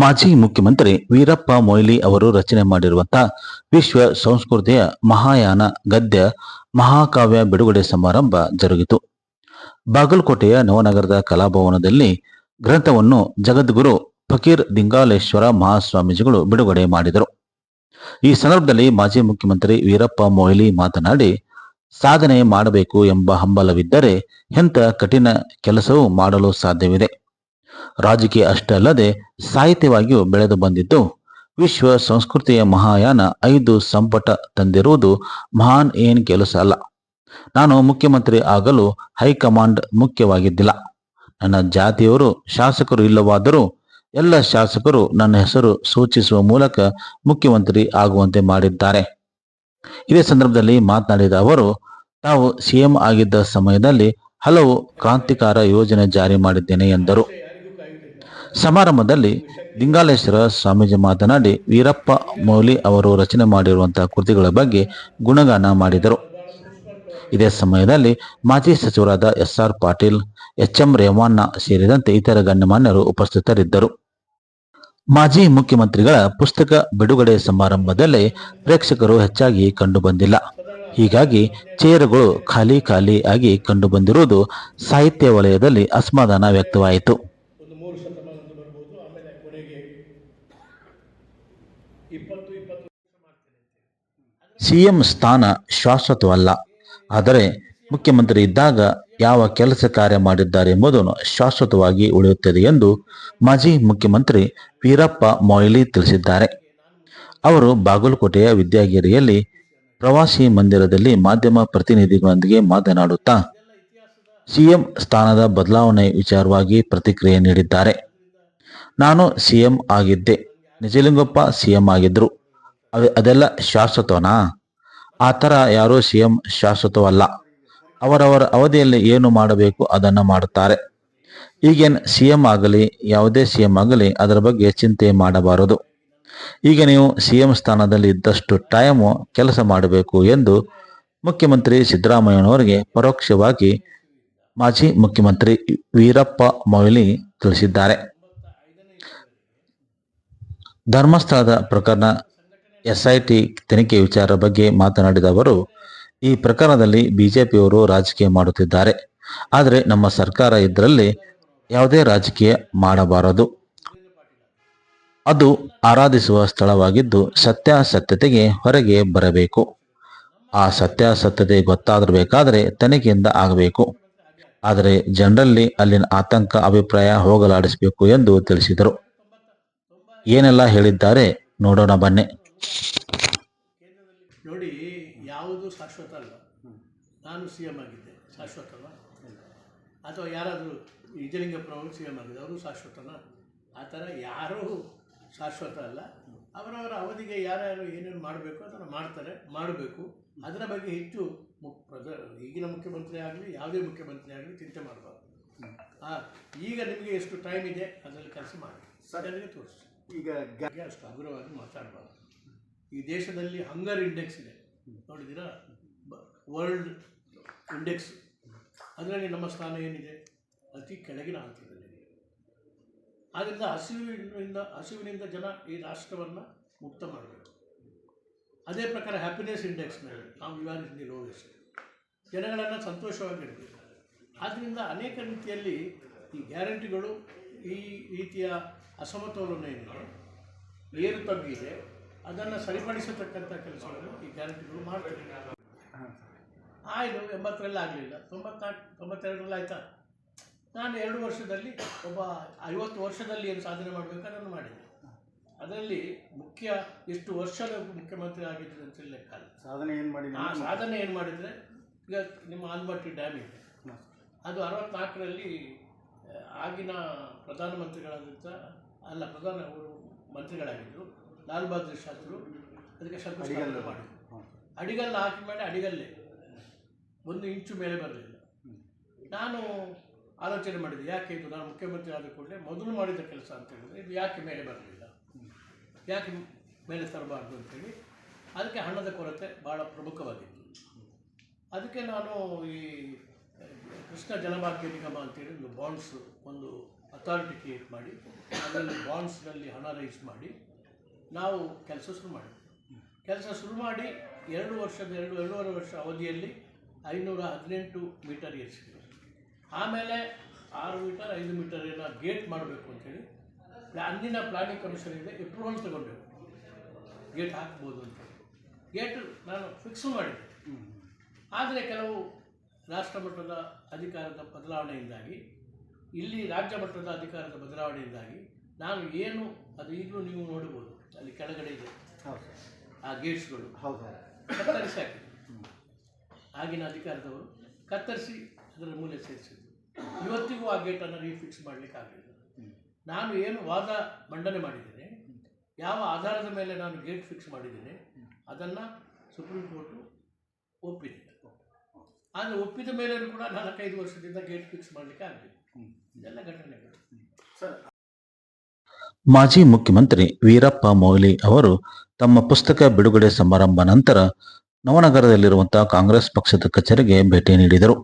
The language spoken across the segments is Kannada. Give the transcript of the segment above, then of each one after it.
ಮಾಜಿ ಮುಖ್ಯಮಂತ್ರಿ ವೀರಪ್ಪ ಮೊಯ್ಲಿ ಅವರು ರಚನೆ ಮಾಡಿರುವಂತಹ ವಿಶ್ವ ಸಂಸ್ಕೃತಿಯ ಮಹಾಯಾನ ಗದ್ಯ ಮಹಾಕಾವ್ಯ ಬಿಡುಗಡೆ ಸಮಾರಂಭ ಜರುಗಿತು. ಬಾಗಲಕೋಟೆಯ ನವನಗರದ ಕಲಾಭವನದಲ್ಲಿ ಗ್ರಂಥವನ್ನು ಜಗದ್ಗುರು ಫಕೀರ್ ದಿಂಗಾಲೇಶ್ವರ ಮಹಾಸ್ವಾಮೀಜಿಗಳು ಬಿಡುಗಡೆ ಮಾಡಿದರು. ಈ ಸಂದರ್ಭದಲ್ಲಿ ಮಾಜಿ ಮುಖ್ಯಮಂತ್ರಿ ವೀರಪ್ಪ ಮೊಯ್ಲಿ ಮಾತನಾಡಿ, ಸಾಧನೆ ಮಾಡಬೇಕು ಎಂಬ ಹಂಬಲವಿದ್ದರೆ ಎಂಥ ಕಠಿಣ ಕೆಲಸವೂ ಮಾಡಲು ಸಾಧ್ಯವಿದೆ. ರಾಜಕೀಯ ಅಷ್ಟೇ ಅಲ್ಲದೆ ಸಾಹಿತ್ಯವಾಗಿಯೂ ಬೆಳೆದು ಬಂದಿದ್ದು, ವಿಶ್ವ ಸಂಸ್ಕೃತಿಯ ಮಹಾಯಾನ ಐದು ಸಂಪಟ ತಂದಿರುವುದು ಮಹಾನ್ ಏನ್ ಕೆಲಸ ಅಲ್ಲ. ನಾನು ಮುಖ್ಯಮಂತ್ರಿ ಆಗಲು ಹೈಕಮಾಂಡ್ ಮುಖ್ಯವಾಗಿದ್ದಿಲ್ಲ. ನನ್ನ ಜಾತಿಯವರು ಶಾಸಕರು ಇಲ್ಲವಾದರೂ ಎಲ್ಲ ಶಾಸಕರು ನನ್ನ ಹೆಸರು ಸೂಚಿಸುವ ಮೂಲಕ ಮುಖ್ಯಮಂತ್ರಿ ಆಗುವಂತೆ ಮಾಡಿದ್ದಾರೆ. ಇದೇ ಸಂದರ್ಭದಲ್ಲಿ ಮಾತನಾಡಿದ ಅವರು, ತಾವು ಸಿಎಂ ಆಗಿದ್ದ ಸಮಯದಲ್ಲಿ ಹಲವು ಕ್ರಾಂತಿಕಾರ ಯೋಜನೆ ಜಾರಿ ಮಾಡಿದ್ದೇನೆ ಎಂದರು. ಸಮಾರಂಭದಲ್ಲಿ ಲಿಂಗಾಲೇಶ್ವರ ಸ್ವಾಮೀಜಿ ಮಾತನಾಡಿ, ವೀರಪ್ಪ ಮೌಲಿ ಅವರು ರಚನೆ ಮಾಡಿರುವಂತಹ ಕೃತಿಗಳ ಬಗ್ಗೆ ಗುಣಗಾನ ಮಾಡಿದರು. ಇದೇ ಸಮಯದಲ್ಲಿ ಮಾಜಿ ಸಚಿವರಾದ S R Patil H M Revanna ಸೇರಿದಂತೆ ಇತರ ಗಣ್ಯಮಾನ್ಯರು ಉಪಸ್ಥಿತರಿದ್ದರು. ಮಾಜಿ ಮುಖ್ಯಮಂತ್ರಿಗಳ ಪುಸ್ತಕ ಬಿಡುಗಡೆ ಸಮಾರಂಭದಲ್ಲಿ ಪ್ರೇಕ್ಷಕರು ಹೆಚ್ಚಾಗಿ ಕಂಡುಬಂದಿಲ್ಲ. ಹೀಗಾಗಿ ಚೇರುಗಳು ಖಾಲಿ ಖಾಲಿ ಆಗಿ ಕಂಡುಬಂದಿರುವುದು ಸಾಹಿತ್ಯ ವಲಯದಲ್ಲಿ ಅಸಮಾಧಾನ ವ್ಯಕ್ತವಾಯಿತು. ಸಿಎಂ ಸ್ಥಾನ ಶಾಶ್ವತವಲ್ಲ. ಆದರೆ ಮುಖ್ಯಮಂತ್ರಿ ಇದ್ದಾಗ ಯಾವ ಕೆಲಸ ಕಾರ್ಯ ಮಾಡಿದ್ದಾರೆ ಎಂಬುದನ್ನು ಶಾಶ್ವತವಾಗಿ ಉಳಿಯುತ್ತದೆ ಎಂದು ಮಾಜಿ ಮುಖ್ಯಮಂತ್ರಿ ವೀರಪ್ಪ ಮೊಯ್ಲಿ ತಿಳಿಸಿದ್ದಾರೆ. ಅವರು ಬಾಗಲಕೋಟೆಯ ವಿದ್ಯಾಗಿರಿಯಲ್ಲಿ ಪ್ರವಾಸಿ ಮಂದಿರದಲ್ಲಿ ಮಾಧ್ಯಮ ಪ್ರತಿನಿಧಿಗಳೊಂದಿಗೆ ಮಾತನಾಡುತ್ತಾ, ಸಿಎಂ ಸ್ಥಾನದ ಬದಲಾವಣೆ ವಿಚಾರವಾಗಿ ಪ್ರತಿಕ್ರಿಯೆ ನೀಡಿದ್ದಾರೆ. ನಾನು ಸಿಎಂ ಆಗಿದ್ದೆ. ನಿಜಲಿಂಗಪ್ಪ ಸಿಎಂ ಆಗಿದ್ರು. ಅವೆ- ಅದೆಲ್ಲ ಶಾಶ್ವತವನಾ? ಆ ಥರ ಯಾರೂ ಸಿ ಎಂ ಶಾಶ್ವತವಲ್ಲ. ಅವರವರ ಅವಧಿಯಲ್ಲಿ ಏನು ಮಾಡಬೇಕು ಅದನ್ನು ಮಾಡುತ್ತಾರೆ. ಈಗೇನು ಸಿಎಂ ಆಗಲಿ, ಯಾವುದೇ ಸಿ ಎಂ ಆಗಲಿ ಅದರ ಬಗ್ಗೆ ಚಿಂತೆ ಮಾಡಬಾರದು. ಈಗ ನೀವು ಸಿ ಎಂ ಸ್ಥಾನದಲ್ಲಿ ಇದ್ದಷ್ಟು ಟೈಮು ಕೆಲಸ ಮಾಡಬೇಕು ಎಂದು ಮುಖ್ಯಮಂತ್ರಿ ಸಿದ್ದರಾಮಯ್ಯನವರಿಗೆ ಪರೋಕ್ಷವಾಗಿ ಮಾಜಿ ಮುಖ್ಯಮಂತ್ರಿ ವೀರಪ್ಪ ಮೊಯ್ಲಿ ತಿಳಿಸಿದ್ದಾರೆ. ಧರ್ಮಸ್ಥಳದ ಪ್ರಕರಣ ಎಸ್ಐಟಿ ತನಿಖೆ ವಿಚಾರ ಬಗ್ಗೆ ಮಾತನಾಡಿದ ಅವರು, ಈ ಪ್ರಕರಣದಲ್ಲಿ ಬಿಜೆಪಿಯವರು ರಾಜಕೀಯ ಮಾಡುತ್ತಿದ್ದಾರೆ. ಆದರೆ ನಮ್ಮ ಸರ್ಕಾರ ಇದರಲ್ಲಿ ಯಾವುದೇ ರಾಜಕೀಯ ಮಾಡಬಾರದು. ಅದು ಆರಾಧಿಸುವ ಸ್ಥಳವಾಗಿದ್ದು ಸತ್ಯಾಸತ್ಯತೆಗೆ ಹೊರಗೆ ಬರಬೇಕು. ಆ ಸತ್ಯಾಸತ್ಯತೆ ಗೊತ್ತಾದಿರಬೇಕಾದರೆ ತನಿಖೆಯಿಂದ ಆಗಬೇಕು. ಆದರೆ ಜನರಲ್ಲಿ ಅಲ್ಲಿನ ಆತಂಕ, ಅಭಿಪ್ರಾಯ ಹೋಗಲಾಡಿಸಬೇಕು ಎಂದು ತಿಳಿಸಿದರು. ಏನೆಲ್ಲ ಹೇಳಿದ್ದಾರೆ ನೋಡೋಣ ಬನ್ನಿ. ನೋಡಿ ಯಾವುದು ಶಾಶ್ವತ ಅಲ್ಲ. ನಾನು ಸಿ ಎಂ ಆಗಿದ್ದೆ. ಶಾಶ್ವತನ ಅಥವಾ ಯಾರಾದರೂ ನಿಜಲಿಂಗಪ್ಪನವರು ಸಿ ಎಂ ಆಗಿದ್ದೆ. ಅವರು ಶಾಶ್ವತನ? ಆ ಥರ ಯಾರೂ ಶಾಶ್ವತ ಅಲ್ಲ. ಅವರವರ ಅವಧಿಗೆ ಯಾರ್ಯಾರು ಏನೇನು ಮಾಡಬೇಕು ಅದನ್ನು ಮಾಡ್ತಾರೆ. ಮಾಡಬೇಕು. ಅದರ ಬಗ್ಗೆ ಹೆಚ್ಚು ಮುಕ್ ಪ್ರಧ ಈಗಿನ ಮುಖ್ಯಮಂತ್ರಿ ಆಗಲಿ ಯಾವುದೇ ಮುಖ್ಯಮಂತ್ರಿ ಆಗಲಿ ಚಿಂತೆ ಮಾಡಬಾರ್ದು. ಹಾಂ ಈಗ ನಿಮಗೆ ಎಷ್ಟು ಟೈಮ್ ಇದೆ? ಅದರಲ್ಲಿ ಕೆಲಸ ಮಾಡಿ. ಜನರಿಗೆ ತೋರಿಸಿ. ಈಗ ಅಷ್ಟು ಹಗುರವಾಗಿ ಮಾತಾಡಬಾರ್ದು. ಈ ದೇಶದಲ್ಲಿ ಹಂಗರ್ ಇಂಡೆಕ್ಸ್ ಇದೆ. ನೋಡಿದ್ದೀರಾ? ವರ್ಲ್ಡ್ ಇಂಡೆಕ್ಸ್ ಅದರಲ್ಲಿ ನಮ್ಮ ಸ್ಥಾನ ಏನಿದೆ? ಅತಿ ಕೆಳಗಿನ ಹಂತದಲ್ಲಿದೆ ಆದ್ದರಿಂದ ಹಸಿವಿನಿಂದ ಹಸಿವಿನಿಂದ ಜನ ಈ ರಾಷ್ಟ್ರವನ್ನು ಮುಕ್ತ ಮಾಡಬೇಕು. ಅದೇ ಪ್ರಕಾರ ಹ್ಯಾಪಿನೆಸ್ ಇಂಡೆಕ್ಸ್ ಮೇಲೆ ನಾವು ಇವಾರ್ ಇನ್ ಜನಗಳನ್ನು ಸಂತೋಷವಾಗಿ ಇಡಬೇಕು ಆದ್ದರಿಂದ ಅನೇಕ ರೀತಿಯಲ್ಲಿ ಈ ಗ್ಯಾರಂಟಿಗಳು ಈ ರೀತಿಯ ಅಸಮತೋಲನ ಏನಿದೆ? ಏರು ತಗ್ಗಿದೆ ಅದನ್ನು ಸರಿಪಡಿಸತಕ್ಕಂಥ ಕೆಲಸವನ್ನು ಈ ಗ್ಯಾರಂಟಿಗಳು ಮಾಡಬೇಕು ಆಯಿತು ಎಂಬತ್ತರಲ್ಲಿ ಆಗಲಿಲ್ಲ. ತೊಂಬತ್ನಾಲ್ಕು ತೊಂಬತ್ತೆರಡರಲ್ಲಿ ಆಯಿತಾ? ನಾನು ಎರಡು ವರ್ಷದಲ್ಲಿ ಒಬ್ಬ ಐವತ್ತು ವರ್ಷದಲ್ಲಿ ಏನು ಸಾಧನೆ ಮಾಡಬೇಕು ಅದನ್ನು ಮಾಡಿದೆ. ಅದರಲ್ಲಿ ಮುಖ್ಯ ಎಷ್ಟು ವರ್ಷದ ಮುಖ್ಯಮಂತ್ರಿ ಆಗಿದ್ದೆ ಅಂತ ಲೆಕ್ಕ ಸಾಧನೆ ಏನು ಮಾಡಿ ಆ ಸಾಧನೆ ಏನು ಮಾಡಿದರೆ ಈಗ ನಿಮ್ಮ ಆಲ್ಮಟ್ಟಿ ಡ್ಯಾಮ್ ಇದೆ. ಅದು ಅರವತ್ನಾಲ್ಕರಲ್ಲಿ ಆಗಿನ ಪ್ರಧಾನಮಂತ್ರಿಗಳಾದಂಥ ಅಲ್ಲ ಪ್ರಧಾನ ಅವರು ಮಂತ್ರಿಗಳಾಗಿದ್ದರು. ಲಾಲ್ ಬಹದ್ದೂರ್ ಶಾಸ್ತ್ರು ಅದಕ್ಕೆ ಶಂಕುಸ್ಥಾಪನೆ ಮಾಡಿ. ಅಡಿಗಲ್ಲ ಹಾಕಿ ಮಾಡಿ ಅಡಿಗಲ್ಲೇ. ಒಂದು ಇಂಚು ಮೇಲೆ ಬರಲಿಲ್ಲ. ನಾನು ಆಲೋಚನೆ ಮಾಡಿದೆ ಯಾಕೆ ಇದು? ನಾನು ಮುಖ್ಯಮಂತ್ರಿ ಆದ ಕೂಡಲೇ ಮೊದಲು ಮಾಡಿದ ಕೆಲಸ ಅಂತ ಹೇಳಿದ್ರೆ ಇದು ಯಾಕೆ ಮೇಲೆ ಬರಲಿಲ್ಲ? ಯಾಕೆ ಮೇಲೆ ತರಬಾರ್ದು ಅಂತೇಳಿ ಅದಕ್ಕೆ ಹಣದ ಕೊರತೆ ಭಾಳ ಪ್ರಮುಖವಾಗಿತ್ತು. ಅದಕ್ಕೆ ನಾನು ಈ ಕೃಷ್ಣ ಜಲಭಾಗ್ಯ ನಿಗಮ ಅಂತೇಳಿ ಒಂದು ಬಾಂಡ್ಸ್ ಒಂದು ಅಥಾರಿಟಿ ಕ್ರಿಯೇಟ್ ಮಾಡಿ ಅದರಲ್ಲಿ ಬಾಂಡ್ಸ್ನಲ್ಲಿ ಹಣ ರೈಸ್ ಮಾಡಿ ನಾವು ಕೆಲಸ ಶುರು ಮಾಡಿದ್ವಿ ಕೆಲಸ ಶುರು ಮಾಡಿ ಎರಡು ವರ್ಷದ ಎರಡು, ಎರಡೂವರೆ ವರ್ಷ ಅವಧಿಯಲ್ಲಿ ಐನೂರ ಹದಿನೆಂಟು ಮೀಟರ್ ಏರಿಸಿದ್ವಿ ಆಮೇಲೆ ಆರು ಮೀಟರ್, ಐದು ಮೀಟರ್ ಎಲ್ಲ ಗೇಟ್ ಮಾಡಬೇಕು ಅಂತೇಳಿ ಅಂದಿನ ಪ್ಲಾನಿಂಗ್ ಇದೆ ಅಪ್ರೂವಲ್ ತಗೊಂಡೆವು. ಗೇಟ್ ಹಾಕ್ಬೋದು ಅಂತ ಗೇಟ್ ನಾನು ಫಿಕ್ಸ್ ಮಾಡಿದೆ. ಆದರೆ ಕೆಲವು ರಾಷ್ಟ್ರ ಮಟ್ಟದ ಅಧಿಕಾರದ ಬದಲಾವಣೆಯಿಂದಾಗಿ, ಇಲ್ಲಿ ರಾಜ್ಯ ಮಟ್ಟದ ಅಧಿಕಾರದ ಬದಲಾವಣೆಯಿಂದಾಗಿ ನಾನು ಏನು, ಅದು ಈಗಲೂ ನೀವು ನೋಡ್ಬೋದು. ಅಲ್ಲಿ ಕೆಳಗಡೆ ಇದೆ. ಹೌದು. ಆ ಗೇಟ್ಸ್ಗಳು. ಹೌದು. ಕತ್ತರಿಸಿ ಹಾಕಿದ್ರು ಆಗಿನ ಅಧಿಕಾರದವರು ಕತ್ತರಿಸಿ ಅದರ ಮೂಲೆ ಸೇರಿಸಿದ್ರು. ಇವತ್ತಿಗೂ ಆ ಗೇಟನ್ನು ರೀಫಿಕ್ಸ್ ಮಾಡಲಿಕ್ಕೆ ಆಗಲಿಲ್ಲ. ನಾನು ಏನು ವಾದ ಮಂಡನೆ ಮಾಡಿದ್ದೇನೆ ಯಾವ ಆಧಾರದ ಮೇಲೆ ನಾನು ಗೇಟ್ ಫಿಕ್ಸ್ ಮಾಡಿದ್ದೇನೆ ಅದನ್ನು ಸುಪ್ರೀಂ ಕೋರ್ಟು ಒಪ್ಪಿದೆ. ಆದರೆ ಒಪ್ಪಿದ ಮೇಲೆಯೂ ಕೂಡ ನಾಲ್ಕೈದು ವರ್ಷದಿಂದ ಗೇಟ್ ಫಿಕ್ಸ್ ಮಾಡಲಿಕ್ಕೆ ಆಗಲಿಲ್ಲ. ಇದೆಲ್ಲ ಘಟನೆಗಳು. ಸರ್ ಮಾಜಿ ಮುಖ್ಯಮಂತ್ರಿ ವೀರಪ್ಪ ಮೊಯ್ಲಿ ಅವರು ತಮ್ಮ ಪುಸ್ತಕ ಬಿಡುಗಡೆ ಸಮಾರಂಭ ನಂತರ ನವನಗರದಲ್ಲಿರುವಂತಹ ಕಾಂಗ್ರೆಸ್ ಪಕ್ಷದ ಕಚೇರಿಗೆ ಭೇಟಿ ನೀಡಿದರು.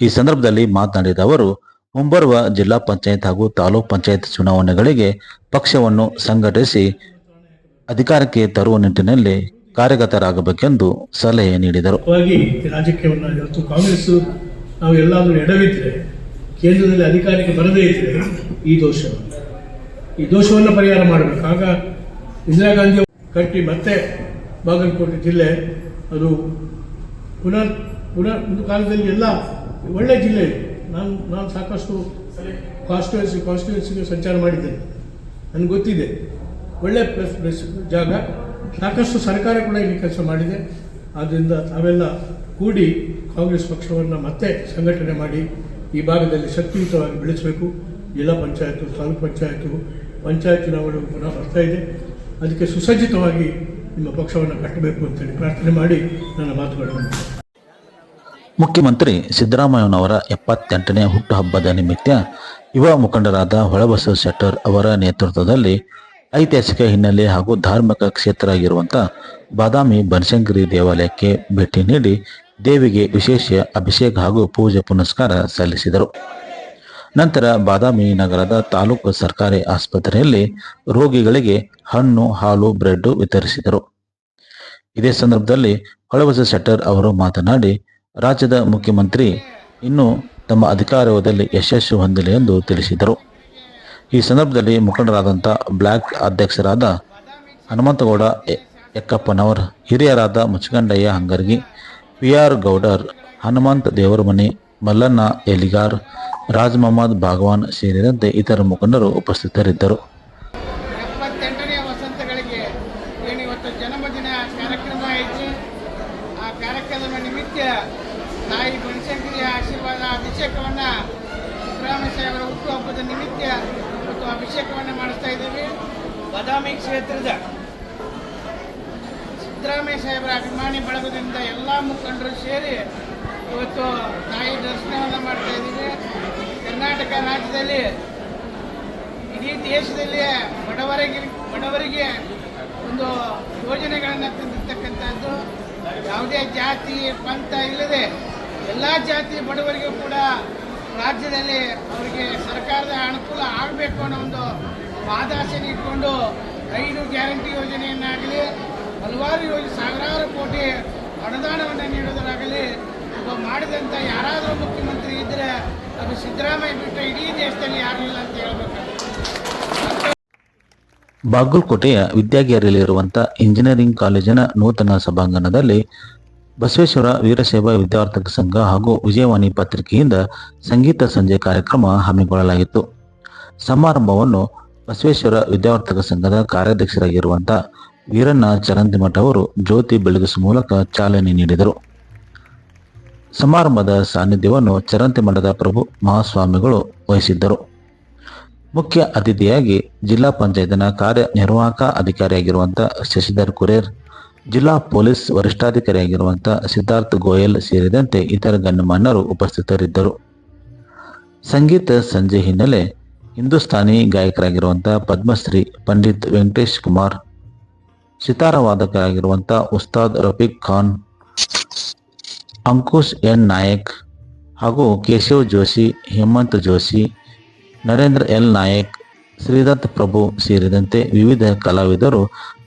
ಈ ಸಂದರ್ಭದಲ್ಲಿ ಮಾತನಾಡಿದ ಅವರು, ಮುಂಬರುವ ಜಿಲ್ಲಾ ಪಂಚಾಯತ್ ಹಾಗೂ ತಾಲೂಕ್ ಪಂಚಾಯತ್ ಚುನಾವಣೆಗಳಿಗೆ ಪಕ್ಷವನ್ನು ಸಂಘಟಿಸಿ ಅಧಿಕಾರಕ್ಕೆ ತರುವ ನಿಟ್ಟಿನಲ್ಲಿ ಕಾರ್ಯಗತರಾಗಬೇಕೆಂದು ಸಲಹೆ ನೀಡಿದರು. ಕಾಂಗ್ರೆಸ್ ನಾವು ಎಲ್ಲಾದರೂ ಎಡವಿದ್ರೆ, ಕೇಂದ್ರದಲ್ಲಿ ಅಧಿಕಾರಕ್ಕೆ ಬರದೇ ಇದ್ರೆ ಈ ದೋಷವನ್ನು ಈ ದೋಷವನ್ನು ಪರಿಹಾರ ಮಾಡಬೇಕು. ಆಗ ಇಂದಿರಾ ಗಾಂಧಿ ಕಟ್ಟಿ ಮತ್ತೆ ಬಾಗಲಕೋಟೆ ಜಿಲ್ಲೆ ಅದು ಪುನರ್ ಪುನರ್ ಒಂದು ಕಾಲದಲ್ಲಿ ಎಲ್ಲ ಒಳ್ಳೆ ಜಿಲ್ಲೆ ನಾನು ನಾನು ಸಾಕಷ್ಟು ಕಾನ್ಸ್ಟಿಟ್ಯೂನ್ಸಿ ಕಾನ್ಸ್ಟಿಟ್ಯೂನ್ಸಿಗೆ ಸಂಚಾರ ಮಾಡಿದ್ದೇನೆ. ನನಗೆ ಗೊತ್ತಿದೆ. ಒಳ್ಳೆ ಪ್ಲಸ್ ಪ್ಲಸ್ ಜಾಗ. ಸಾಕಷ್ಟು ಸರ್ಕಾರ ಕೂಡ ಇಲ್ಲಿ ಕೆಲಸ ಮಾಡಿದೆ. ಆದ್ದರಿಂದ ತಾವೆಲ್ಲ ಕೂಡಿ ಕಾಂಗ್ರೆಸ್ ಪಕ್ಷವನ್ನು ಮತ್ತೆ ಸಂಘಟನೆ ಮಾಡಿ ಈ ಭಾಗದಲ್ಲಿ ಶಕ್ತಿಯುತವಾಗಿ ಬೆಳೆಸಬೇಕು. ಜಿಲ್ಲಾ ಪಂಚಾಯತು, ತಾಲೂಕು ಪಂಚಾಯತು ಪಂಚಾಯತ್ ಚುನಾವಣೆ ಪುನಃ ಬರ್ತಾ ಇದೆ. ಅದಕ್ಕೆ ಸುಸಜ್ಜಿತವಾಗಿ ನಿಮ್ಮ ಪಕ್ಷವನ್ನು ಕಟ್ಟಬೇಕು ಅಂತೇಳಿ ಪ್ರಾರ್ಥನೆ ಮಾಡಿ ನನ್ನ ಮಾತುಗಳನ್ನು ಮುಖ್ಯಮಂತ್ರಿ ಸಿದ್ದರಾಮಯ್ಯನವರ ಎಪ್ಪತ್ತೆಂಟನೇ ಹುಟ್ಟುಹಬ್ಬದ ನಿಮಿತ್ತ ಯುವ ಮುಖಂಡರಾದ ಹೊಳಬಸವ ಶೆಟ್ಟರ್ ಅವರ ನೇತೃತ್ವದಲ್ಲಿ ಐತಿಹಾಸಿಕ ಹಿನ್ನೆಲೆ ಹಾಗೂ ಧಾರ್ಮಿಕ ಕ್ಷೇತ್ರ ಆಗಿರುವಂಥ ಬಾದಾಮಿ ಬನಶಂಕರಿ ದೇವಾಲಯಕ್ಕೆ ಭೇಟಿ ನೀಡಿ ದೇವಿಗೆ ವಿಶೇಷ ಅಭಿಷೇಕ ಹಾಗೂ ಪೂಜೆ ಪುನಸ್ಕಾರ ಸಲ್ಲಿಸಿದರು. ನಂತರ ಬಾದಾಮಿ ನಗರದ ತಾಲೂಕು ಸರ್ಕಾರಿ ಆಸ್ಪತ್ರೆಯಲ್ಲಿ ರೋಗಿಗಳಿಗೆ ಹಣ್ಣು, ಹಾಲು, ಬ್ರೆಡ್ ವಿತರಿಸಿದರು. ಇದೇ ಸಂದರ್ಭದಲ್ಲಿ ಹೊಳವಸ ಶೆಟ್ಟರ್ ಅವರು ಮಾತನಾಡಿ, ರಾಜ್ಯದ ಮುಖ್ಯಮಂತ್ರಿ ಇನ್ನೂ ತಮ್ಮ ಅಧಿಕಾರದಲ್ಲಿ ಯಶಸ್ಸು ಹೊಂದಿಲ್ಲ ಎಂದು ತಿಳಿಸಿದರು. ಈ ಸಂದರ್ಭದಲ್ಲಿ ಮುಖಂಡರಾದಂಥ ಬ್ಲಾಕ್ ಅಧ್ಯಕ್ಷರಾದ ಹನುಮಂತಗೌಡ ಯಕ್ಕಪ್ಪನವರ್ ಹಿರಿಯರಾದ ಮುಚ್ಚಗಂಡಯ್ಯ ಹಂಗರ್ಗಿ ಪಿ ಆರ್ ಗೌಡರ್, ಹನುಮಂತ ದೇವರಮನಿ ಮಲ್ಲಣ್ಣ, ಎಲಿಗಾರ್ ರಾಜ್ ಮೊಹಮ್ಮದ್ ಭಾಗವಾನ್ ಸೇರಿದಂತೆ ಇತರ ಮುಖಂಡರು ಉಪಸ್ಥಿತರಿದ್ದರು. ಎಪ್ಪತ್ತೆಂಟನೇ ವಸಂತಗಳಿಗೆ ಏನು ಇವತ್ತು ಜನ್ಮದಿನ ಕಾರ್ಯಕ್ರಮ ಐತಿ. ಆ ಕಾರ್ಯಕ್ರಮದ ನಿಮಿತ್ತ ತಾಯಿ ಬನಶಂಕರಿಯ ಆಶೀರ್ವಾದ ಅಭಿಷೇಕವನ್ನು ಸಿದ್ದರಾಮಯ್ಯ ಸಾಹೇಬರ ಹುಟ್ಟುಹಬ್ಬದ ನಿಮಿತ್ತ ಇವತ್ತು ಅಭಿಷೇಕವನ್ನು ಮಾಡಿಸ್ತಾ ಇದ್ದೀವಿ. ಬಾದಾಮಿ ಕ್ಷೇತ್ರದ ಸಿದ್ದರಾಮಯ್ಯ ಸಾಹೇಬರ ಅಭಿಮಾನಿ ಬಳಗದಿಂದ ಎಲ್ಲ ಮುಖಂಡರು ಸೇರಿ ಇವತ್ತು ತಾಯಿ ದರ್ಶನವನ್ನು ಮಾಡ್ತಾ ಇದ್ದೀವಿ. ಕರ್ನಾಟಕ ರಾಜ್ಯದಲ್ಲಿ ಇಡೀ ದೇಶದಲ್ಲಿ ಬಡವರಿಗೆ ಬಡವರಿಗೆ ಒಂದು ಯೋಜನೆಗಳನ್ನು ತಂದಿರ್ತಕ್ಕಂಥದ್ದು. ಯಾವುದೇ ಜಾತಿ, ಪಂಥ ಇಲ್ಲದೆ ಎಲ್ಲ ಜಾತಿ ಬಡವರಿಗೂ ಕೂಡ ರಾಜ್ಯದಲ್ಲಿ ಅವರಿಗೆ ಸರ್ಕಾರದ ಅನುಕೂಲ ಆಗಬೇಕು ಅನ್ನೋ ಒಂದು ಆದಾಸೆ ಇಟ್ಕೊಂಡು ಐದು ಗ್ಯಾರಂಟಿ ಯೋಜನೆಯನ್ನಾಗಲಿ, ಹಲವಾರು ಯೋಜನೆ ಸಾವಿರಾರು ಕೋಟಿ ಅನುದಾನವನ್ನು ನೀಡೋದರಾಗಲಿ ಮಾಡಿದಂಥ ಯಾರಾದರೂ ಮುಖ್ಯಮಂತ್ರಿ ಇದ್ದರೆ ಅದು ಸಿದ್ದರಾಮಯ್ಯ ಬಿಟ್ಟು ಇಡೀ ದೇಶದಲ್ಲಿ ಯಾರು ಇಲ್ಲ ಅಂತ ಹೇಳ್ಬೇಕು. ಬಾಗಲಕೋಟೆಯ ವಿದ್ಯಾಗಿರಿಯಲ್ಲಿರುವಂಥ ಇಂಜಿನಿಯರಿಂಗ್ ಕಾಲೇಜಿನ ನೂತನ ಸಭಾಂಗಣದಲ್ಲಿ ಬಸವೇಶ್ವರ ವೀರಶೈವ ವಿದ್ಯಾರ್ಥಕ ಸಂಘ ಹಾಗೂ ವಿಜಯವಾಣಿ ಪತ್ರಿಕೆಯಿಂದ ಸಂಗೀತ ಸಂಜೆ ಕಾರ್ಯಕ್ರಮ ಹಮ್ಮಿಕೊಳ್ಳಲಾಗಿತ್ತು. ಸಮಾರಂಭವನ್ನು ಬಸವೇಶ್ವರ ವಿದ್ಯಾವರ್ತಕ ಸಂಘದ ಕಾರ್ಯಾಧ್ಯಕ್ಷರಾಗಿರುವಂಥ ವೀರಣ್ಣ ಚರಂತಿಮಠ ಅವರು ಜ್ಯೋತಿ ಬೆಳಗಿಸುವ ಮೂಲಕ ಚಾಲನೆ ನೀಡಿದರು. ಸಮಾರಂಭದ ಸಾನ್ನಿಧ್ಯವನ್ನು ಚರಂತಿ ಮಠದ ಪ್ರಭು ಮಹಾಸ್ವಾಮಿಗಳು ವಹಿಸಿದ್ದರು. ಮುಖ್ಯ ಅತಿಥಿಯಾಗಿ ಜಿಲ್ಲಾ ಪಂಚಾಯತ್ನ ಕಾರ್ಯನಿರ್ವಾಹಕ ಅಧಿಕಾರಿಯಾಗಿರುವಂಥ ಶಶಿಧರ್ ಕುರೇರ್, ಜಿಲ್ಲಾ ಪೊಲೀಸ್ ವರಿಷ್ಠಾಧಿಕಾರಿಯಾಗಿರುವಂಥ ಸಿದ್ಧಾರ್ಥ್ ಗೋಯಲ್ ಸೇರಿದಂತೆ ಇತರ ಗಣ್ಯಮಾನ್ಯರು ಉಪಸ್ಥಿತರಿದ್ದರು. ಸಂಗೀತ ಸಂಜೆ ಹಿನ್ನೆಲೆ ಹಿಂದೂಸ್ತಾನಿ ಗಾಯಕರಾಗಿರುವಂಥ ಪದ್ಮಶ್ರೀ ಪಂಡಿತ್ ವೆಂಕಟೇಶ್ ಕುಮಾರ್ ಸಿತಾರ ವಾದಕರಾಗಿರುವಂಥ ಉಸ್ತಾದ್ ರಫೀಕ್ ಖಾನ್ ಅಂಕುಶ್ ಎನ್. ನಾಯಕ್ ಹಾಗೂ ಕೇಶವ್ ಜೋಶಿ, ಹೇಮಂತ್ ಜೋಶಿ, ನರೇಂದ್ರ ಎಲ್. ನಾಯಕ್, ಶ್ರೀದತ್ ಪ್ರಭು ಸೇರಿದಂತೆ ವಿವಿಧ ಕಲಾವಿದರು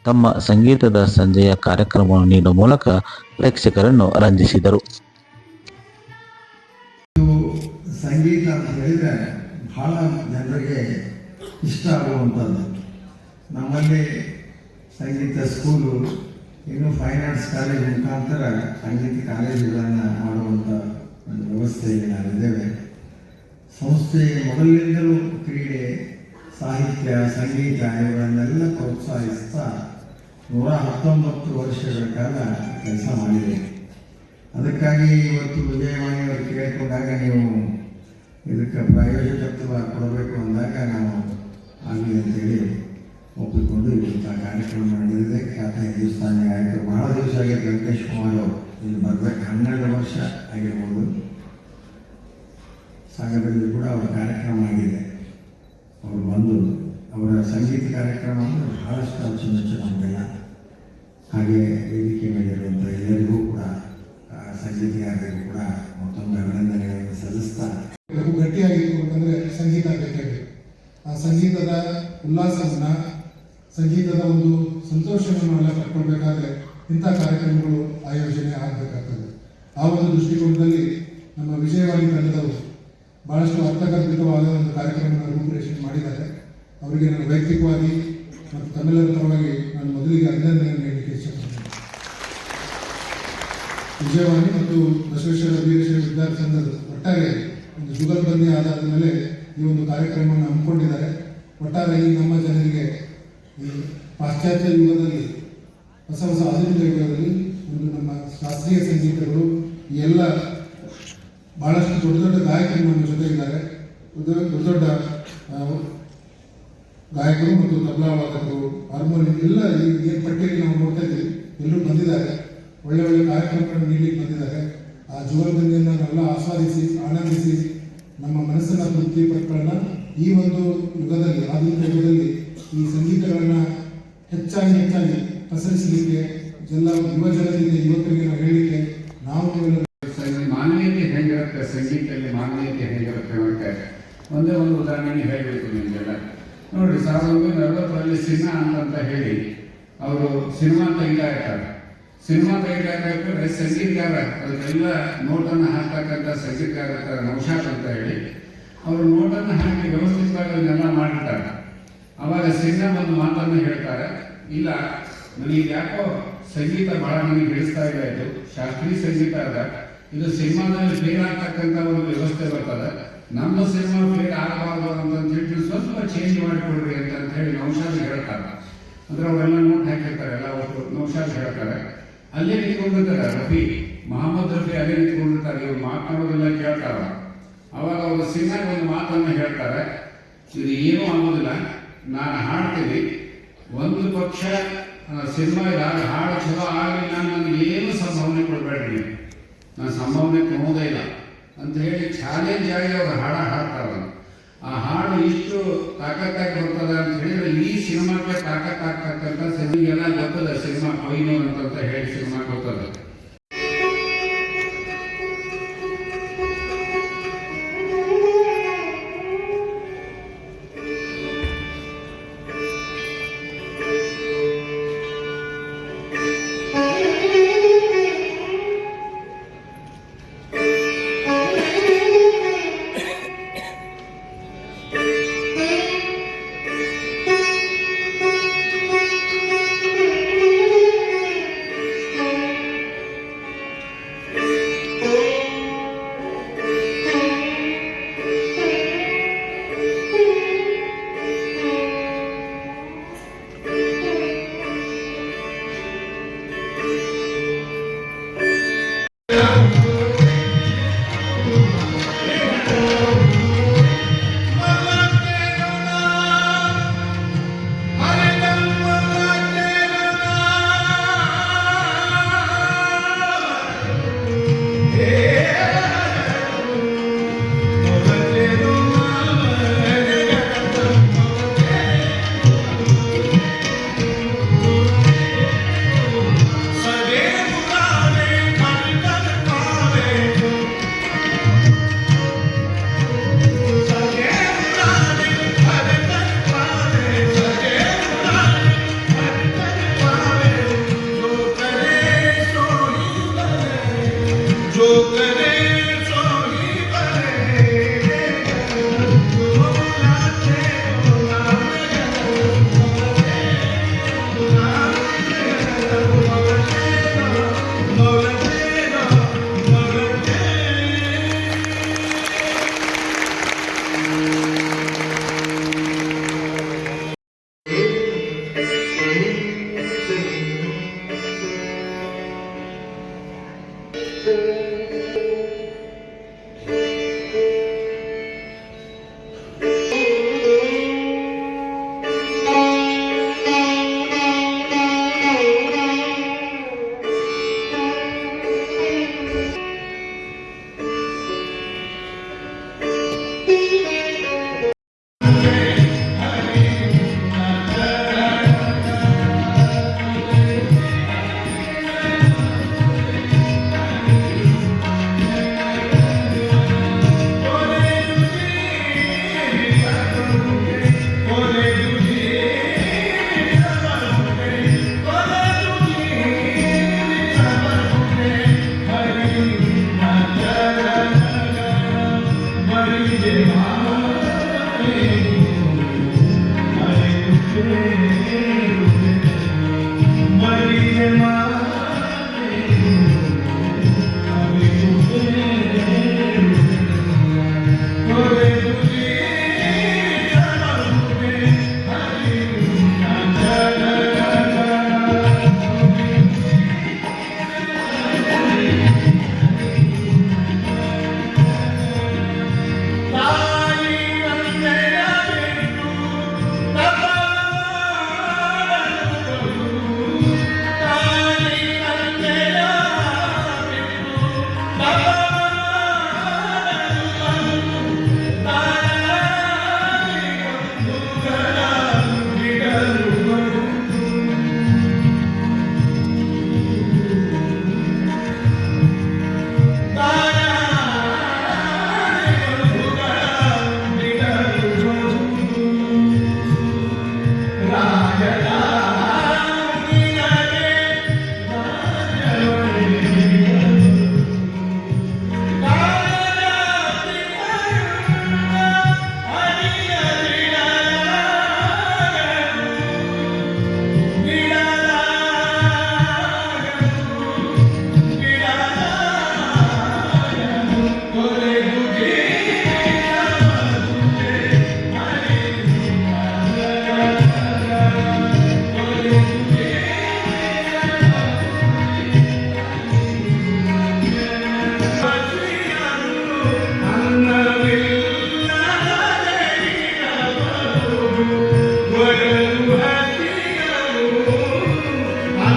ತಮ್ಮ ಸಂಗೀತದ ಸಂಜೆಯ ಕಾರ್ಯಕ್ರಮವನ್ನು ನೀಡುವ ಮೂಲಕ ಪ್ರೇಕ್ಷಕರನ್ನು ರಂಜಿಸಿದರು. ಸಂಗೀತ ಹೇಳಿದರೆ ಬಹಳ ಜನರಿಗೆ ಇಷ್ಟ ಆಗುವಂಥದ್ದು. ನಮ್ಮಲ್ಲಿ ಸಂಗೀತ ಸ್ಕೂಲು ಇನ್ನು ಫೈನ್ ಆರ್ಟ್ಸ್ ಕಾಲೇಜ್ ಮುಖಾಂತರ ಸಂಗೀತ ಕಾಲೇಜುಗಳನ್ನು ಮಾಡುವಂಥ ಒಂದು ವ್ಯವಸ್ಥೆಯಲ್ಲಿ ನಾವಿದ್ದೇವೆ. ಸಂಸ್ಥೆ ಮೊದಲಿನಿಂದಲೂ ಕ್ರೀಡೆ, ಸಾಹಿತ್ಯ, ಸಂಗೀತ ಇವುಗಳನ್ನೆಲ್ಲ ಪ್ರೋತ್ಸಾಹಿಸ್ತಾ ನೂರ ಹತ್ತೊಂಬತ್ತು ವರ್ಷಗಳ ಕಾಲ ಕೆಲಸ ಮಾಡಿದೆ. ಅದಕ್ಕಾಗಿ ಇವತ್ತು ವಿಜಯವಾಣಿಯವರು ಕೇಳಿಕೊಂಡಾಗ ನೀವು ಇದಕ್ಕೆ ಪ್ರಾಯೋಜಕತ್ವ ಕೊಡಬೇಕು ಅಂದಾಗ ನಾವು ಆಗಲಿ ಅಂತೇಳಿ ಒಪ್ಪಿಕೊಂಡು ಇವತ್ತು ಆ ಕಾರ್ಯಕ್ರಮ ನಡೆದಿದೆ. ಖ್ಯಾತ ಹಿಂದೂಸ್ತಾನಿ ಗಾಯಕರು ಬಹಳ ದಿವಸ ಆಗಿದೆ, ವೆಂಕಟೇಶ್ ಕುಮಾರ್ ಅವರು. ಇಲ್ಲಿ ಬರಬೇಕು ಹನ್ನೆರಡು ವರ್ಷ ಆಗಿರ್ಬೋದು. ಸಾಗರದಲ್ಲಿ ಕೂಡ ಅವರ ಕಾರ್ಯಕ್ರಮ ಆಗಿದೆ. ಅವರು ಬಂದು ಅವರ ಸಂಗೀತ ಕಾರ್ಯಕ್ರಮ ಅಂದರೆ ಬಹಳಷ್ಟು ಅಚ್ಚುಮೆಚ್ಚು ನಮಗೆಲ್ಲ ಹಾಗೆ ವೇದಿಕೆ ಮೇಲಿರುವಂಥ ಎಲ್ಲರಿಗೂ ಕೂಡ ಸಂಗೀತಗಾರರಿಗೂ ಕೂಡ ಮತ್ತೊಂದು ಅಭಿನಂದನೆಗಳನ್ನು ಸಲ್ಲಿಸ್ತಾ ಗಟ್ಟಿಯಾಗಿ ಅಂದರೆ ಸಂಗೀತ ಬೇಕಾಗಿ ಆ ಸಂಗೀತದ ಉಲ್ಲಾಸವನ್ನ ಸಂಗೀತದ ಒಂದು ಸಂತೋಷವನ್ನು ಎಲ್ಲ ಪಡ್ಕೊಳ್ಬೇಕಾದ್ರೆ ಇಂಥ ಕಾರ್ಯಕ್ರಮಗಳು ಆಯೋಜನೆ ಆಗಬೇಕಾಗ್ತದೆ. ಆ ಒಂದು ದೃಷ್ಟಿಕೋನದಲ್ಲಿ ನಮ್ಮ ವಿಜಯವಾಣಿ ತಂಡದವರು ಬಹಳಷ್ಟು ಅರ್ಥಗರ್ಭಿತವಾದ ಒಂದು ಕಾರ್ಯಕ್ರಮವನ್ನು ರೂಪುರೇಷಣೆ ಮಾಡಿದ್ದಾರೆ. ಅವರಿಗೆ ನಾನು ವೈಯಕ್ತಿಕವಾಗಿ ಮತ್ತು ತಮ್ಮೆಲ್ಲರ ಪರವಾಗಿ ನಾನು ಮೊದಲಿಗೆ ಅಭಿನಂದನೆಯನ್ನು ನೀಡಲಿಕ್ಕೆ ಇಷ್ಟಪಡ್ತೇನೆ. ವಿಜಯವಾಣಿ ಮತ್ತು ಬಸವೇಶ್ವರ ವೀರೇಶ್ವರ ವಿದ್ಯಾರ್ಥಿ ಸಂಘದ ಒಟ್ಟಾರೆ ಒಂದು ಜುಗಲ್ಬಂದಿ ಆಧಾರದ ಮೇಲೆ ಈ ಒಂದು ಕಾರ್ಯಕ್ರಮವನ್ನು ಹಮ್ಮಿಕೊಂಡಿದ್ದಾರೆ. ಒಟ್ಟಾರೆ ಈ ನಮ್ಮ ಜನರಿಗೆ ಈ ಪಾಶ್ಚಾತ್ಯ ಯುಗದಲ್ಲಿ ಹೊಸ ಹೊಸ ಆಧುನಿಕ ಯುಗದಲ್ಲಿ ಒಂದು ನಮ್ಮ ಶಾಸ್ತ್ರೀಯ ಸಂಗೀತಗಳು, ಎಲ್ಲ ಬಹಳಷ್ಟು ದೊಡ್ಡ ದೊಡ್ಡ ಗಾಯಕರು ನಮ್ಮ ಜೊತೆ ಇದ್ದಾರೆ ದೊಡ್ಡ ದೊಡ್ಡ ಗಾಯಕರು ಮತ್ತು ತಬಲಾ ವಾದಕರು ಹಾರ್ಮೋನಿಯಂ, ಎಲ್ಲ ಈ ಪಟ್ಟಿಯಲ್ಲಿ ನಾವು ನೋಡ್ತಾ ಇದ್ದೀವಿ. ಎಲ್ಲರೂ ಬಂದಿದ್ದಾರೆ. ಒಳ್ಳೆ ಒಳ್ಳೆ ಕಾರ್ಯಕ್ರಮಗಳನ್ನು ನೀಡಲಿಕ್ಕೆ ಬಂದಿದ್ದಾರೆ. ಆ ಜುಗಲ್ಬಂದಿಯನ್ನು ನಾವೆಲ್ಲ ಆಸ್ವಾದಿಸಿ, ಆನಂದಿಸಿ, ನಮ್ಮ ಮನಸ್ಸಿನ ತೃಪ್ತಿ ಪಟ್ಟಗಳನ್ನು ಈ ಒಂದು ಯುಗದಲ್ಲಿ, ಆಧುನಿಕ ಯುಗದಲ್ಲಿ ಈ ಸಂಗೀತಗಳನ್ನು ಹೆಚ್ಚಾಗಿ ಹೆಚ್ಚಾಗಿ ಪಸರಿಸಲಿಕ್ಕೆ ಎಲ್ಲ ಯುವ ಜನರಿಂದ ಯುವಕರಿಗೆ ನಾವು ಹೇಳಲಿಕ್ಕೆ ನಾವು ಮಾನವೀಯತೆ ಹೆಂಗಿರುತ್ತೆ? ಸಂಗೀತದಲ್ಲಿ ಮಾನವೀಯತೆ ಹೆಂಗಿರುತ್ತೆ ಅಂತ ಒಂದೇ ಒಂದು ಉದಾಹರಣೆ ಹೇಳಬೇಕು ನಿಮಗೆಲ್ಲ. ನೋಡಿ ಸಾವಿರದ ಒಂಬೈನೂರ ಅರವತ್ತರಲ್ಲಿ ಸಿನಿಮಾ ಅಂತ ಹೇಳಿ, ಅವರು ಸಿನಿಮಾ ತೆಗಿತಾ ಸಿನಿಮಾ ತೆಗಿತಾ ಇರ್ಬೇಕಾದ್ರೆ ಸಂಗೀತಗಾರ ಅದಕ್ಕೆಲ್ಲ ನೋಟನ್ನು ಹಾಕ್ತಕ್ಕಂಥ ಸಂಗೀತಗಾರ ನೌಶಾದ್ ಅಂತ ಹೇಳಿ, ಅವರು ನೋಟನ್ನು ಹಾಕಿ ವ್ಯವಸ್ಥಿತವಾಗಿ ಅದನ್ನೆಲ್ಲ ಮಾಡಿರ್ತಾರೆ. ಅವಾಗ ಸಿನಿಮಾ ಒಂದು ಮಾತನ್ನು ಹೇಳ್ತಾರೆ, ಇಲ್ಲ, ನನಗೆ ಯಾಕೋ ಸಂಗೀತ ಬಹಳ ನನಗೆ ಹಿಡಿಸ್ತಾ ಇದೆ, ಇದು ಶಾಸ್ತ್ರೀಯ ಸಂಗೀತ ಅದ ಇದು ಸಿನಿಮಾದಲ್ಲಿ ಫೇಲ್ ಆಗ್ತಕ್ಕಂಥ ಒಂದು ವ್ಯವಸ್ಥೆ ಬರ್ತದೆ. ನಮ್ಮ ಸಿನಿಮಾ ಫೇಲ್ ಆಗಬಾರ್ದು ಅಂತ ಹೇಳಿ ಸ್ವಲ್ಪ ಚೇಂಜ್ ಮಾಡಿಕೊಡ್ರಿ ಅಂತ ಅಂತ ಹೇಳಿ ನೌಶಾದ್ ಹೇಳ್ತಾರೆ. ಅಂದ್ರೆ ಅವರೆಲ್ಲ ನೋಟ್ ಹಾಕಿರ್ತಾರೆ, ಎಲ್ಲ ಒಟ್ಟು ನೌಶಾದ್ ಹೇಳ್ತಾರೆ. ಅಲ್ಲೇ ನಿಂತ್ಕೊಂಡಿರ್ತಾರೆ, ರಫಿ, ಮಹಮ್ಮದ್ ರಫಿ ಅಲ್ಲೇ ನಿಂತ್ಕೊಂಡಿರ್ತಾರೆ, ಇವ್ರು ಮಾತನಾಡೋದೆಲ್ಲ ಕೇಳ್ತಾರ ಅವಾಗ ಅವರು ಸಿನಿಮಾಗೆ ಒಂದು ಮಾತನ್ನು ಹೇಳ್ತಾರೆ, ಇದು ಏನೂ ಆಗೋದಿಲ್ಲ. ನಾನು ಹಾಡ್ತೀನಿ. ಒಂದು ಪಕ್ಷ ಸಿನಿಮಾ ಇದಾಗ ಹಾಡು ಚಲೋ ಆಗಲಿಲ್ಲ ನನಗೆ ಏನು ಸಂಭಾವನೆ ಕೊಡಬೇಡ್ರಿ. ನಾನು ಸಂಭಾವನೆ ಕೊಡೋದೇ ಇಲ್ಲ. ಅಂತ ಹೇಳಿ ಚಾಲೆಂಜ್ ಆಗಿ ಅವ್ರು ಹಾಡ ಹಾಡ್ತಾರೆ ಆ ಹಾಡು ಇಷ್ಟು ತಾಕತ್ತಾಗಿ ಬರ್ತದೆ ಅಂತ ಹೇಳಿದ್ರೆ ಈ ಸಿನಿಮಾಕ್ಕೆ ತಾಕತ್ತಾಗ್ತಕ್ಕಂಥ ಸಿನಿಮಾ ಗೊತ್ತದ, ಸಿನಿಮಾ ಕೊಯ್ನೂರ್ ಅಂತ ಹೇಳಿ ಸಿನಿಮಾ ಗೊತ್ತದ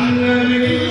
അങ്ങനെ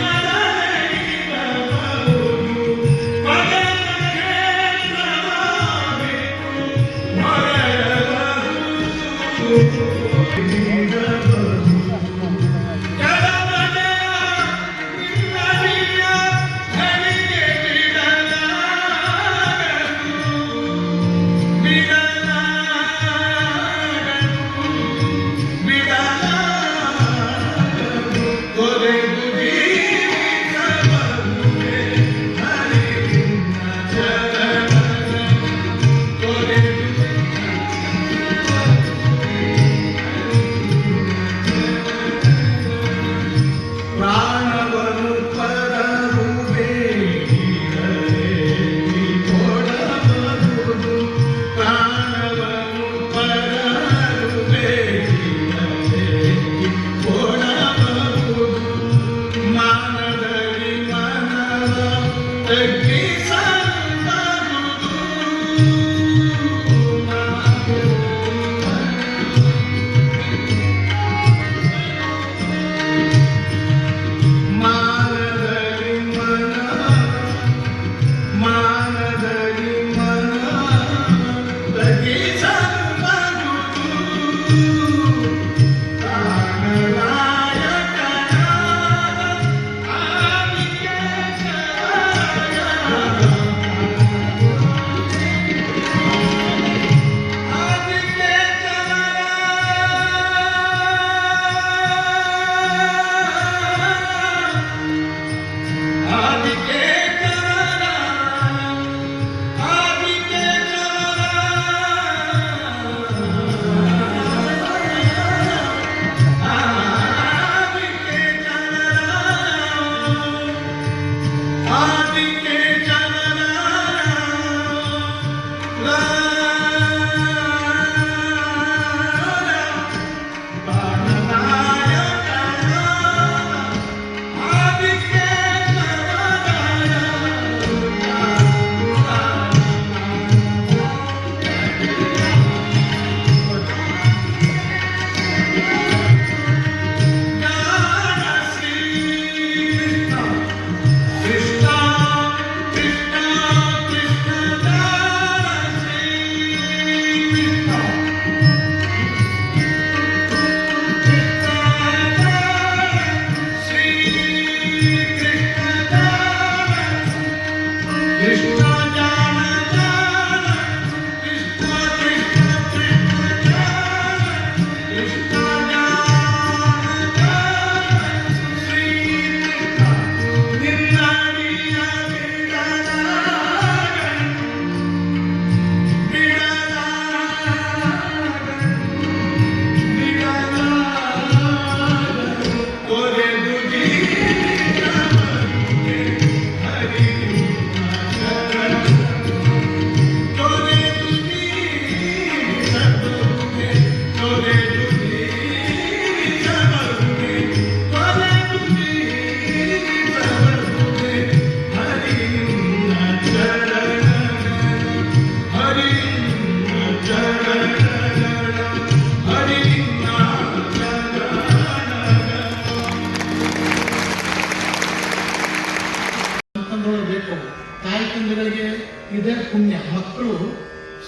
ಇದೇ ಪುಣ್ಯ ಮಕ್ಕಳು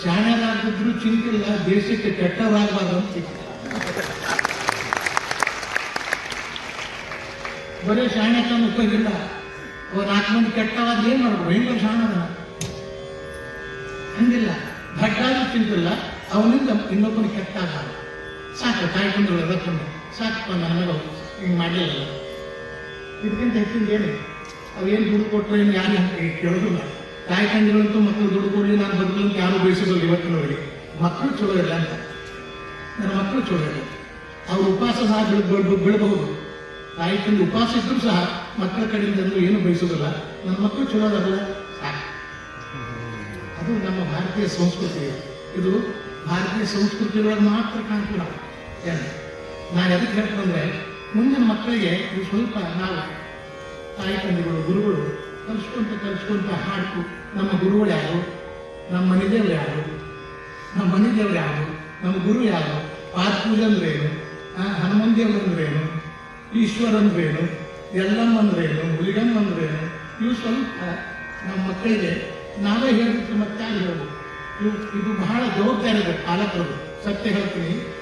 ಶಾಣರಾಗಿದ್ರು ಚಿಂತಿಲ್ಲ ದೇಶಕ್ಕೆ ಕೆಟ್ಟದಾಗಬಾರ್ದು ಅಂತ. ಬರೀ ಶಾಣೆತನ ಉಪಯೋಗಿಲ್ಲ ಅವ ನಾಲ್ಕು ಮಂದಿ ಕೆಟ್ಟವಾದ ಏನು ಮಾಡ್ಬೋದು ಹೆಂಗ ಶಾಣದ ಹಂಗಿಲ್ಲ. ದಡ್ಡಾದ್ರೂ ಚಿಂತಿಲ್ಲ ಅವನಿಂದ ಇನ್ನೊಬ್ಬನ ಕೆಟ್ಟಾಗ ಸಾಕು ತಾಯಿ ಬಂದಳು ಅದಕ್ಕನ್ನು ಸಾಕಪ್ಪ ನನಗೆ ಹಿಂಗೆ ಮಾಡಲಿಲ್ಲ. ಇದಕ್ಕಿಂತ ಹೆಚ್ಚಿಂದ ಏನು? ಅವೇನು ದುಡ್ಡು ಕೊಟ್ಟರೆ ಏನು ಯಾರು ಕೇಳೋದಿಲ್ಲ. ತಾಯಿ ತಂದೆಗಳಂತೂ ಮಕ್ಕಳು ದುಡ್ಡು ಕೊಡಲಿ, ನಾನು ಅಂತ ಯಾರು ಬಯಸೋದಿಲ್ಲ ಇವತ್ತಿನವರಿಗೆ. ಮಕ್ಕಳು ಚಲೋ ಇಲ್ಲ ಅಂತ. ನನ್ನ ಮಕ್ಕಳು ಚಲೋ ಇಲ್ಲ. ಅವ್ರು ಉಪವಾಸ ಸಹ ಬೀಳ್, ಬೀಳ್- ಬೀಳಬಹುದು. ತಾಯಿ ತಂದೆ ಉಪವಾಸ ಇದ್ರೂ ಸಹ ಮಕ್ಕಳ ಕಡೆಯಿಂದ ಏನು ಬಯಸೋದಿಲ್ಲ ನನ್ನ ಮಕ್ಕಳು ಚಲೋ ಅದಲ್ಲ ಅದು ನಮ್ಮ ಭಾರತೀಯ ಸಂಸ್ಕೃತಿ. ಇದು ಭಾರತೀಯ ಸಂಸ್ಕೃತಿ ಒಳಗೆ ಮಾತ್ರ ಕಾಣ್ತೀವಿ ನಾವು ನಾನು ಎದಕ್ಕೆ ಹೇಳ್ತಂದ್ರೆ ಮುಂದಿನ ಮಕ್ಕಳಿಗೆ ಇದು ಸ್ವಲ್ಪ ನಾವು ತಾಯಿ ತಂದೆಗಳು ಗುರುಗಳು ಕಲಿಸ್ಕೊಂತ ಕಲಿಸ್ಕೊಂತ ಹಾಡ್ತು ನಮ್ಮ ಗುರುಗಳು ಯಾರು? ನಮ್ಮ ಮನೆದೇವ್ರು ಯಾರು? ನಮ್ಮ ಮನೆದೇವ್ರು ಯಾರು? ನಮ್ಮ ಗುರು ಯಾರು? ಪಾದ ಪೂಜೆ ಅಂದ್ರೇನು ಹನುಮನ್ ದೇವ್ರು ಅಂದ್ರೇನು ಈಶ್ವರ ಅಂದ್ರೇನು ಎಲ್ಲಮ್ಮ ಅಂದ್ರೇನು ಹುಲಿಗಮ್ಮ ಅಂದ್ರೇನು ಇವು ಸ್ವಲ್ಪ ನಮ್ಮ ಮಕ್ಕಳಿಗೆ ನಾವೇ ಹೇಳ್ಬಿಟ್ಟು ಮತ್ತೆ ಯಾರು ಹೇಳ್ಬೇಕು ಇವು ಇದು ಬಹಳ ಜವಾಬ್ದಾರಿ ಇದೆ ಪಾಲಕರು. ಸತ್ಯ ಹೇಳ್ತೀನಿ.